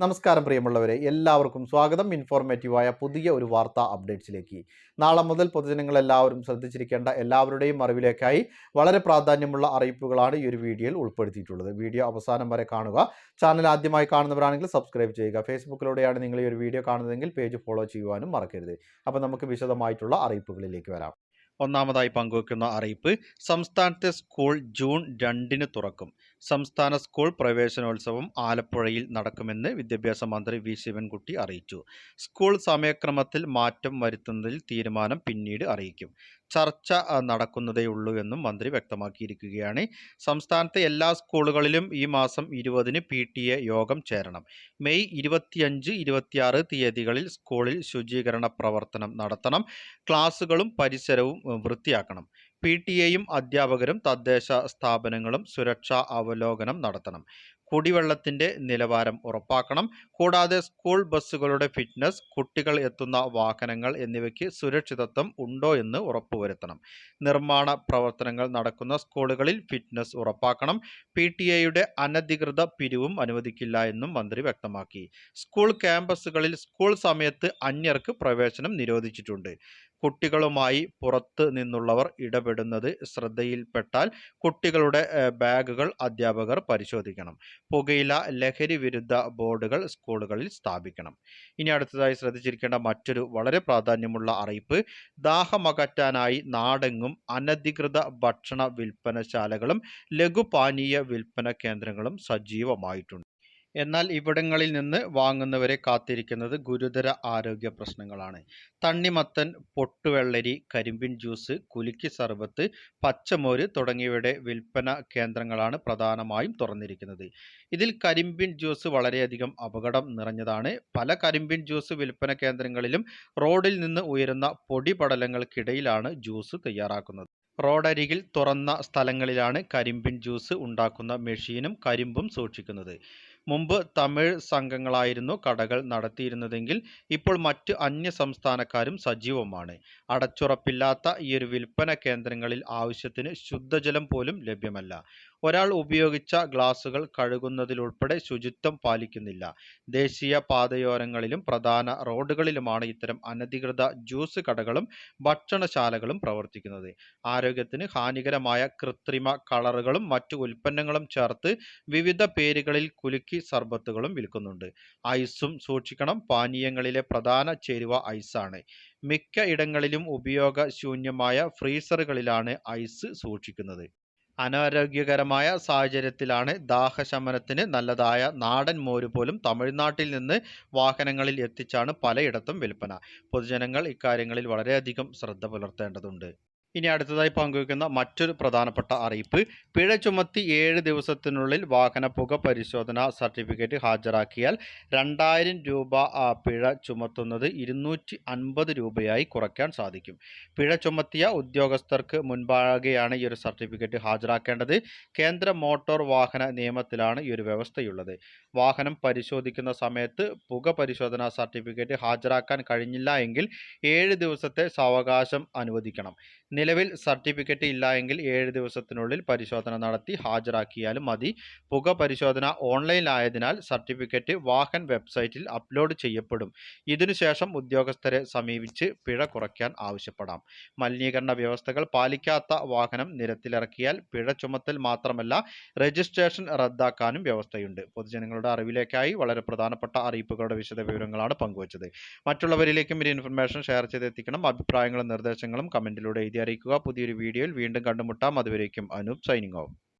നമസ്കാരം പ്രിയമുള്ളവരെ എല്ലാവർക്കും സ്വാഗതം. ഇൻഫോർമേറ്റീവായ പുതിയ ഒരു വാർത്താ അപ്ഡേറ്റ്സിലേക്ക്. നാളെ മുതൽ പൊതുജനങ്ങളെല്ലാവരും ശ്രദ്ധിച്ചിരിക്കേണ്ട എല്ലാവരുടെയും അറിവിലേക്കായി വളരെ പ്രാധാന്യമുള്ള അറിയിപ്പുകളാണ് ഈ ഒരു വീഡിയോയിൽ ഉൾപ്പെടുത്തിയിട്ടുള്ളത്. വീഡിയോ അവസാനം വരെ കാണുക. ചാനൽ ആദ്യമായി കാണുന്നവരാണെങ്കിൽ സബ്സ്ക്രൈബ് ചെയ്യുക. ഫേസ്ബുക്കിലൂടെയാണ് നിങ്ങൾ ഈ ഒരു വീഡിയോ കാണുന്നതെങ്കിൽ പേജ് ഫോളോ ചെയ്യുവാനും മറക്കരുത്. അപ്പോൾ നമുക്ക് വിശദമായിട്ടുള്ള അറിയിപ്പുകളിലേക്ക് വരാം. ഒന്നാമതായി പങ്കുവയ്ക്കുന്ന അറിയിപ്പ് സംസ്ഥാനത്തെ സ്കൂൾ ജൂൺ രണ്ടിന് തുറക്കും. സംസ്ഥാന സ്കൂൾ പ്രവേശനോത്സവം ആലപ്പുഴയിൽ നടക്കുമെന്ന് വിദ്യാഭ്യാസ മന്ത്രി വി. ശിവൻകുട്ടി അറിയിച്ചു. സ്കൂൾ സമയക്രമത്തിൽ മാറ്റം വരുത്തുന്നതിൽ തീരുമാനം പിന്നീട് അറിയിക്കും. ചർച്ച നടക്കുന്നതേ ഉള്ളൂ എന്നും മന്ത്രി വ്യക്തമാക്കിയിരിക്കുകയാണ്. സംസ്ഥാനത്തെ എല്ലാ സ്കൂളുകളിലും ഈ മാസം ഇരുപതിന് പി ടി എ യോഗം ചേരണം. മെയ് ഇരുപത്തിയഞ്ച് ഇരുപത്തിയാറ് തീയതികളിൽ സ്കൂളിൽ ശുചീകരണ പ്രവർത്തനം നടത്തണം. ക്ലാസ്സുകളും പരിസരവും വൃത്തിയാക്കണം. പി ടി എയും അധ്യാപകരും തദ്ദേശ സ്ഥാപനങ്ങളും സുരക്ഷാ അവലോകനം നടത്തണം. കുടിവെള്ളത്തിന്റെ നിലവാരം ഉറപ്പാക്കണം. കൂടാതെ സ്കൂൾ ബസ്സുകളുടെ ഫിറ്റ്നസ് കുട്ടികൾ എത്തുന്ന വാഹനങ്ങൾ എന്നിവയ്ക്ക് സുരക്ഷിതത്വം ഉണ്ടോ എന്ന് ഉറപ്പുവരുത്തണം. നിർമ്മാണ പ്രവർത്തനങ്ങൾ നടക്കുന്ന സ്കൂളുകളിൽ ഫിറ്റ്നസ് ഉറപ്പാക്കണം. പി ടി എയുടെ അനധികൃത പിരിവും അനുവദിക്കില്ല എന്നും മന്ത്രി വ്യക്തമാക്കി. സ്കൂൾ ക്യാമ്പസുകളിൽ സ്കൂൾ സമയത്ത് അന്യർക്ക് പ്രവേശനം നിരോധിച്ചിട്ടുണ്ട്. കുട്ടികളുമായി പുറത്ത് നിന്നുള്ളവർ ഇടപെടുന്നത് ശ്രദ്ധയിൽപ്പെട്ടാൽ കുട്ടികളുടെ ബാഗുകൾ അധ്യാപകർ പരിശോധിക്കണം. പുകയില ലഹരി വിരുദ്ധ ബോർഡുകൾ സ്കൂളുകളിൽ സ്ഥാപിക്കണം. ഇനി അടുത്തതായി ശ്രദ്ധിച്ചിരിക്കേണ്ട മറ്റൊരു വളരെ പ്രാധാന്യമുള്ള അറിയിപ്പ് ദാഹമകറ്റാനായി നാടെങ്ങും അനധികൃത ഭക്ഷണ വിൽപ്പനശാലകളും ലഘുപാനീയ വിൽപ്പന കേന്ദ്രങ്ങളും സജീവമായിട്ടുണ്ട്. എന്നാൽ ഇവിടങ്ങളിൽ നിന്ന് വാങ്ങുന്നവരെ കാത്തിരിക്കുന്നത് ഗുരുതര ആരോഗ്യ പ്രശ്നങ്ങളാണ്. തണ്ണിമത്തൻ പൊട്ടുവെള്ളരി കരിമ്പിൻ ജ്യൂസ് കുലുക്കി സർബത്ത് പച്ചമോര് തുടങ്ങിയവയുടെ വിൽപ്പന കേന്ദ്രങ്ങളാണ് പ്രധാനമായും തുറന്നിരിക്കുന്നത്. ഇതിൽ കരിമ്പിൻ ജ്യൂസ് വളരെയധികം അപകടം നിറഞ്ഞതാണ്. പല കരിമ്പിൻ ജ്യൂസ് വിൽപ്പന കേന്ദ്രങ്ങളിലും റോഡിൽ നിന്ന് ഉയരുന്ന പൊടിപടലങ്ങൾക്കിടയിലാണ് ജ്യൂസ് തയ്യാറാക്കുന്നത്. റോഡരികിൽ തുറന്ന സ്ഥലങ്ങളിലാണ് കരിമ്പിൻ ജ്യൂസ് ഉണ്ടാക്കുന്ന മെഷീനും കരിമ്പും സൂക്ഷിക്കുന്നത്. മുമ്പ് തമിഴ് സംഘങ്ങളായിരുന്നു കടകൾ നടത്തിയിരുന്നതെങ്കിൽ ഇപ്പോൾ മറ്റ് അന്യ സംസ്ഥാനക്കാരും സജീവമാണ്. അടച്ചുറപ്പില്ലാത്ത ഈ ഒരു വിൽപ്പന കേന്ദ്രങ്ങളിൽ ആവശ്യത്തിന് ശുദ്ധജലം പോലും ലഭ്യമല്ല. ഒരാൾ ഉപയോഗിച്ച ഗ്ലാസുകൾ കഴുകുന്നതിലുൾപ്പെടെ ശുചിത്വം പാലിക്കുന്നില്ല. ദേശീയ പാതയോരങ്ങളിലും പ്രധാന റോഡുകളിലുമാണ് ഇത്തരം അനധികൃത ജ്യൂസ് കടകളും ഭക്ഷണശാലകളും പ്രവർത്തിക്കുന്നത്. ആരോഗ്യത്തിന് ഹാനികരമായ കൃത്രിമ കളറുകളും മറ്റു ഉൽപ്പന്നങ്ങളും ചേർത്ത് വിവിധ പേരുകളിൽ കുലുക്കി സർബത്തുകളും വിൽക്കുന്നുണ്ട്. ഐസും സൂക്ഷിക്കണം. പാനീയങ്ങളിലെ പ്രധാന ചേരുവ ഐസാണ്. മിക്ക ഇടങ്ങളിലും ഉപയോഗശൂന്യമായ ഫ്രീസറുകളിലാണ് ഐസ് സൂക്ഷിക്കുന്നത്. അനാരോഗ്യകരമായ സാഹചര്യത്തിലാണ് ദാഹശമനത്തിന് നല്ലതായ നാടൻ മോര് പോലും തമിഴ്നാട്ടിൽ നിന്ന് വാഹനങ്ങളിൽ എത്തിച്ചാണ് പലയിടത്തും വിൽപ്പന. പൊതുജനങ്ങൾ ഇക്കാര്യങ്ങളിൽ വളരെയധികം ശ്രദ്ധ പുലർത്തേണ്ടതുണ്ട്. ഇനി അടുത്തതായി പങ്കുവയ്ക്കുന്ന മറ്റൊരു പ്രധാനപ്പെട്ട അറിയിപ്പ്. പിഴ ചുമത്തി ഏഴ് ദിവസത്തിനുള്ളിൽ വാഹന പുക പരിശോധന സർട്ടിഫിക്കറ്റ് ഹാജരാക്കിയാൽ രണ്ടായിരം രൂപ പിഴ ചുമത്തുന്നത് ഇരുന്നൂറ്റി അൻപത് രൂപയായി കുറയ്ക്കാൻ സാധിക്കും. പിഴ ചുമത്തിയ ഉദ്യോഗസ്ഥർക്ക് മുൻപാകെയാണ് ഈ ഒരു സർട്ടിഫിക്കറ്റ് ഹാജരാക്കേണ്ടത്. കേന്ദ്ര മോട്ടോർ വാഹന നിയമത്തിലാണ് ഈ ഒരു വ്യവസ്ഥയുള്ളത്. വാഹനം പരിശോധിക്കുന്ന സമയത്ത് പുക പരിശോധനാ സർട്ടിഫിക്കറ്റ് ഹാജരാക്കാൻ കഴിഞ്ഞില്ല എങ്കിൽ ഏഴ് ദിവസത്തെ സാവകാശം അനുവദിക്കണം. നിലവിൽ സർട്ടിഫിക്കറ്റ് ഇല്ല എങ്കിൽ ഏഴ് ദിവസത്തിനുള്ളിൽ പരിശോധന നടത്തി ഹാജരാക്കിയാലും മതി. പുക പരിശോധന ഓൺലൈനിലായതിനാൽ സർട്ടിഫിക്കറ്റ് വാഹൻ വെബ്സൈറ്റിൽ അപ്ലോഡ് ചെയ്യപ്പെടും. ഇതിനുശേഷം ഉദ്യോഗസ്ഥരെ സമീപിച്ച് പിഴ കുറയ്ക്കാൻ ആവശ്യപ്പെടാം. മലിനീകരണ വ്യവസ്ഥകൾ പാലിക്കാത്ത വാഹനം നിരത്തിലിറക്കിയാൽ പിഴ ചുമത്തൽ മാത്രമല്ല രജിസ്ട്രേഷൻ റദ്ദാക്കാനും വ്യവസ്ഥയുണ്ട്. പൊതുജനങ്ങളുടെ അറിവിലേക്കായി വളരെ പ്രധാനപ്പെട്ട അറിയിപ്പുകളുടെ വിശദ വിവരങ്ങളാണ് പങ്കുവച്ചത്. മറ്റുള്ളവരിലേക്കും ഈ ഇൻഫർമേഷൻ ഷെയർ ചെയ്തെത്തിക്കണം. അഭിപ്രായങ്ങളും നിർദ്ദേശങ്ങളും കമന്റിലൂടെ എഴുതി അറിയിക്കുക. പുതിയൊരു വീഡിയോയിൽ വീണ്ടും കണ്ടുമുട്ടാം. അതുവരേക്കും അനൂപ് സൈനിങ് ഓഫ്.